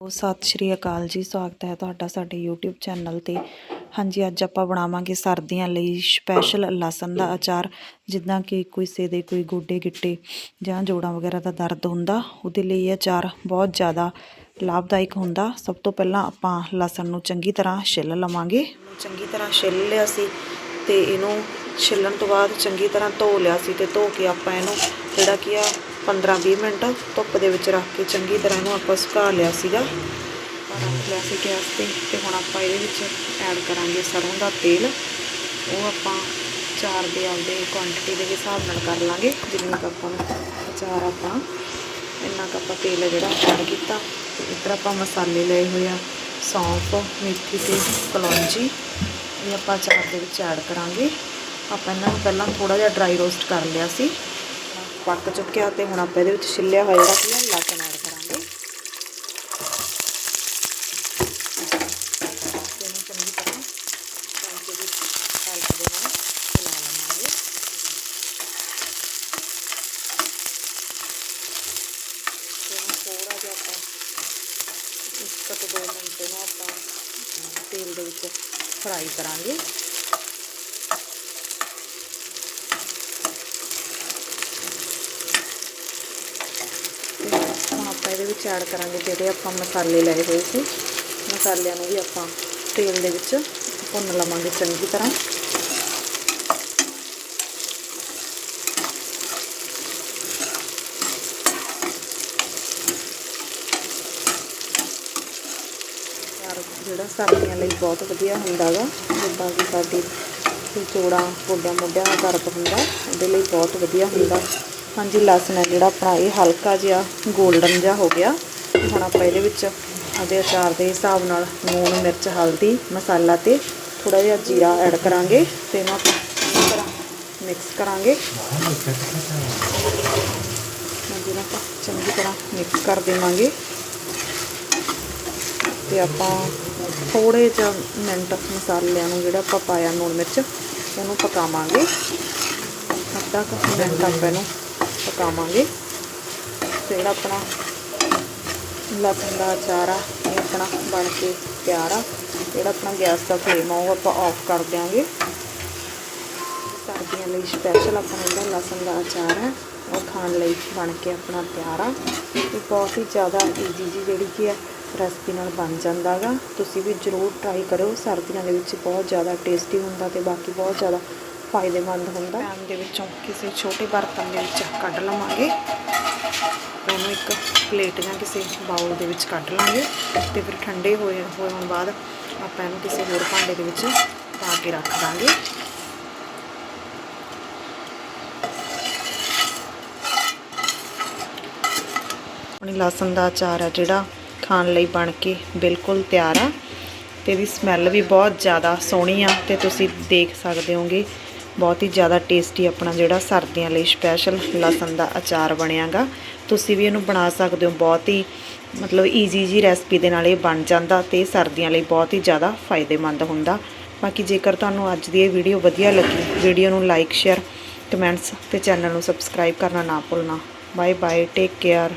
ਸਤਿ ਸ਼੍ਰੀ ਅਕਾਲ ਜੀ, ਸਵਾਗਤ ਹੈ ਤੁਹਾਡਾ ਸਾਡੇ YouTube ਚੈਨਲ ਤੇ। ਹਾਂਜੀ, ਅੱਜ ਆਪਾਂ ਬਣਾਵਾਂਗੇ ਸਰਦੀਆਂ ਲਈ ਸਪੈਸ਼ਲ ਲਸਣ ਦਾ ਅਚਾਰ, ਜਿੱਦਾਂ ਕਿ ਕਿਸੇ ਦੇ ਕੋਈ ਗੋਡੇ ਗਿੱਟੇ ਜਾਂ ਜੋੜਾਂ ਵਗੈਰਾ ਦਾ ਦਰਦ ਹੁੰਦਾ, ਉਹਦੇ ਲਈ ਇਹ ਅਚਾਰ ਬਹੁਤ ਜ਼ਿਆਦਾ ਲਾਭਦਾਇਕ ਹੁੰਦਾ। ਸਭ ਤੋਂ ਪਹਿਲਾਂ ਆਪਾਂ ਲਸਣ ਨੂੰ ਚੰਗੀ ਤਰ੍ਹਾਂ ਛਿੱਲ ਲਵਾਂਗੇ। ਚੰਗੀ ਤਰ੍ਹਾਂ ਛਿੱਲ ਲਿਆ ਸੀ ਤੇ ਇਹਨੂੰ ਛਿੱਲਣ ਤੋਂ ਬਾਅਦ ਚੰਗੀ ਤਰ੍ਹਾਂ ਧੋ ਲਿਆ ਸੀ ਤੇ ਧੋ ਕੇ ਆਪਾਂ ਇਹਨੂੰ ਜਿਹੜਾ ਕੀ ਆ 15-20 ਮਿੰਟ ਧੁੱਪ ਦੇ ਵਿੱਚ ਰੱਖ ਕੇ ਚੰਗੀ ਤਰ੍ਹਾਂ ਇਹਨੂੰ ਆਪਾਂ ਸੁਕਾ ਲਿਆ ਸੀਗਾ। ਰੱਖ ਲਿਆ ਸੀ ਗੈਸ ਤੇ ਤੇ ਹੁਣ ਆਪਾਂ ਇਹਦੇ ਵਿੱਚ ਐਡ ਕਰਾਂਗੇ ਸਰੋਂ ਦਾ ਤੇਲ। ਉਹ ਆਪਾਂ ਚਾਰ ਦੇ ਆਪਦੇ ਕੁਆਂਟੀਟੀ ਦੇ ਹਿਸਾਬ ਨਾਲ ਕਰ ਲਾਂਗੇ। ਜਿੰਨੀ ਕੁ ਆਪਾਂ ਨੂੰ ਅਚਾਰ ਆਪਾਂ, ਇੰਨਾ ਕੁ ਆਪਾਂ ਤੇਲ ਹੈ ਜਿਹੜਾ ਐਡ ਕੀਤਾ। ਇੱਧਰ ਆਪਾਂ ਮਸਾਲੇ ਲਏ ਹੋਏ ਆ, ਸੌਂਫ, ਮੇਥੀ ਤੇ ਕਲੌਂਜੀ। ਇਹ ਆਪਾਂ ਚਾਰ ਦੇ ਵਿੱਚ ਐਡ ਕਰਾਂਗੇ। ਆਪਾਂ ਇਹਨਾਂ ਨੂੰ ਪਹਿਲਾਂ ਥੋੜਾ ਜਿਹਾ ਡਰਾਈ ਰੋਸਟ ਕਰ ਲਿਆ ਸੀ। ਪੱਕ ਚੁੱਕਿਆ ਤੇ ਹੁਣ ਆਪਾਂ ਇਹਦੇ ਵਿੱਚ ਛਿੱਲਿਆ ਹੋਇਆ ਜਿਹੜਾ ਕੀ ਆ ਲਸਣ ਐਡ ਕਰਾਂਗੇ ਇਹਨੂੰ ਚੰਗੀ ਤਰ੍ਹਾਂ ਚਮਚੇ ਦੀ ਹੈਲਪ ਦੇ ਨਾਲ ਹਿਲਾ ਲਵਾਂਗੇ। ਇਹਨੂੰ ਥੋੜਾ ਜਿਹਾ ਆਪਾਂ ਇੱਕ ਤੋਂ ਦੋ ਮਿੰਟ ਨੂੰ ਆਪਾਂ ਤੇਲ ਦੇ ਵਿੱਚ ਫਰਾਈ ਕਰਾਂਗੇ ਹੁਣ ਆਪਾਂ ਇਹਦੇ ਵਿੱਚ ਐਡ ਕਰਾਂਗੇ ਜਿਹੜੇ ਆਪਾਂ ਮਸਾਲੇ ਲਏ ਹੋਏ ਸੀ। ਮਸਾਲਿਆਂ ਨੂੰ ਵੀ ਆਪਾਂ ਤੇਲ ਦੇ ਵਿੱਚ ਭੁੰਨ ਲਵਾਂਗੇ ਚੰਗੀ ਤਰ੍ਹਾਂ। ਜਿਹੜਾ ਸਰਦੀਆਂ ਲਈ ਬਹੁਤ ਵਧੀਆ ਹੁੰਦਾ ਗਾ, ਜਿੱਦਾਂ ਕਿ ਸਾਡੀ ਚੋੜਾਂ ਗੋਡਿਆਂ ਮੋਢਿਆਂ ਦਾ ਦਰਦ ਹੁੰਦਾ, ਉਹਦੇ ਲਈ ਬਹੁਤ ਵਧੀਆ ਹੁੰਦਾ। ਹਾਂਜੀ, ਲਸਣ ਹੈ ਜਿਹੜਾ ਆਪਣਾ ਇਹ ਹਲਕਾ ਜਿਹਾ 골ਡਨ ਜਿਹਾ ਹੋ ਗਿਆ। ਹੁਣ ਆਪਾਂ ਇਹਦੇ ਵਿੱਚ ਆਦੇ ਅਚਾਰ ਦੇ ਹਿਸਾਬ ਨਾਲ ਲੂਣ, ਮਿਰਚ, ਹਲਦੀ, ਮਸਾਲਾ ਤੇ ਥੋੜਾ ਜਿਹਾ ਜੀਰਾ ਐਡ ਕਰਾਂਗੇ ਤੇ ਇਹਨੂੰ ਆਪਾਂ ਤਰ੍ਹਾਂ ਮਿਕਸ ਕਰਾਂਗੇ। ਹਾਂਜੀ ਨਾ ਆਪਾਂ ਚੰਗੀ ਤਰ੍ਹਾਂ ਮਿਕਸ ਕਰ ਦੇਵਾਂਗੇ। ਤੇ ਆਪਾਂ ਥੋੜੇ ਜਿਹਾ ਮਿੰਟ ਮਸਾਲਿਆਂ ਨੂੰ ਜਿਹੜਾ ਆਪਾਂ ਪਾਇਆ ਲੂਣ, ਮਿਰਚ, ਉਹਨੂੰ ਪਕਾਵਾਂਗੇ। ਅੱਧਾ ਕੁ ਮਿੰਟ ਆਪਾਂ ਇਹਨੂੰ ਪਕਾਵਾਂਗੇ। ਜਿਹੜਾ ਆਪਣਾ ਲਸਣ ਦਾ ਅਚਾਰ ਆ, ਇਹ ਆਪਣਾ ਬਣ ਕੇ ਤਿਆਰ ਆ। ਜਿਹੜਾ ਆਪਣਾ ਗੈਸ ਦਾ ਫਲੇਮ ਆ, ਉਹ ਆਪਾਂ ਆਫ ਕਰ ਦਿਆਂਗੇ। ਸਰਦੀਆਂ ਲਈ ਸਪੈਸ਼ਲ ਆਪਣਾ ਜਿਹੜਾ ਲਸਣ ਦਾ ਅਚਾਰ ਹੈ ਉਹ ਖਾਣ ਲਈ ਬਣ ਕੇ ਆਪਣਾ ਤਿਆਰ ਆ। ਇਹ ਬਹੁਤ ਹੀ ਜ਼ਿਆਦਾ ਈਜ਼ੀ ਜੀ ਜਿਹੜੀ ਕਿ ਹੈ ਰੈਸਪੀ ਨਾਲ ਬਣ ਜਾਂਦਾ ਗਾ। ਤੁਸੀਂ ਵੀ ਜ਼ਰੂਰ ਟਰਾਈ ਕਰਿਓ। ਸਰਦੀਆਂ ਦੇ ਵਿੱਚ ਬਹੁਤ ਜ਼ਿਆਦਾ ਟੇਸਟੀ ਹੁੰਦਾ ਤੇ ਬਾਕੀ ਬਹੁਤ ਜ਼ਿਆਦਾ ਫਾਇਦੇਮੰਦ ਹੁੰਦਾ। ਪੈਨ ਦੇ ਵਿੱਚੋਂ ਕਿਸੇ ਛੋਟੇ ਬਰਤਨ ਦੇ ਵਿੱਚ ਕੱਢ ਲਵਾਂਗੇ। ਉਹਨੂੰ ਇੱਕ ਪਲੇਟ ਜਾਂ ਕਿਸੇ ਬਾਉਲ ਦੇ ਵਿੱਚ ਕੱਢ ਲਾਂਗੇ ਤੇ ਫਿਰ ਠੰਡੇ ਹੋਏ ਹੋਣ ਬਾਅਦ ਆਪਾਂ ਇਹਨੂੰ ਕਿਸੇ ਹੋਰ ਭਾਂਡੇ ਦੇ ਵਿੱਚ ਪਾ ਕੇ ਰੱਖ ਦਾਂਗੇ। ਆਪਣੀ ਲਸਣ ਦਾ ਅਚਾਰ ਆ ਜਿਹੜਾ ਖਾਣ ਲਈ ਬਣ ਕੇ ਬਿਲਕੁਲ ਤਿਆਰ ਆ ਤੇ ਇਹਦੀ ਸਮੈਲ ਵੀ ਬਹੁਤ ਜ਼ਿਆਦਾ ਸੋਹਣੀ ਆ ਤੇ ਤੁਸੀਂ ਦੇਖ ਸਕਦੇ ਹੋਗੇ ਬਹੁਤ ਹੀ ਜ਼ਿਆਦਾ ਟੇਸਟੀ ਆਪਣਾ ਜਿਹੜਾ ਸਰਦੀਆਂ ਲਈ ਸਪੈਸ਼ਲ ਲਸਣ ਦਾ ਅਚਾਰ ਬਣਿਆਗਾ। ਤੁਸੀਂ ਵੀ ਇਹਨੂੰ ਬਣਾ ਸਕਦੇ ਹੋ, ਬਹੁਤ ਹੀ ਮਤਲਬ ਈਜ਼ੀ ਜੀ ਰੈਸਪੀ ਦੇ ਨਾਲ ਇਹ ਬਣ ਜਾਂਦਾ ਤੇ ਸਰਦੀਆਂ ਲਈ ਬਹੁਤ ਹੀ ਜ਼ਿਆਦਾ ਫਾਇਦੇਮੰਦ ਹੁੰਦਾ। ਬਾਕੀ ਜੇਕਰ ਤੁਹਾਨੂੰ ਅੱਜ ਦੀ ਇਹ ਵੀਡੀਓ ਵਧੀਆ ਲੱਗੀ ਵੀਡੀਓ ਨੂੰ ਲਾਈਕ ਸ਼ੇਅਰ ਕਮੈਂਟਸ ਤੇ ਚੈਨਲ ਨੂੰ ਸਬਸਕ੍ਰਾਈਬ ਕਰਨਾ ਨਾ ਭੁੱਲਣਾ। Bye bye take care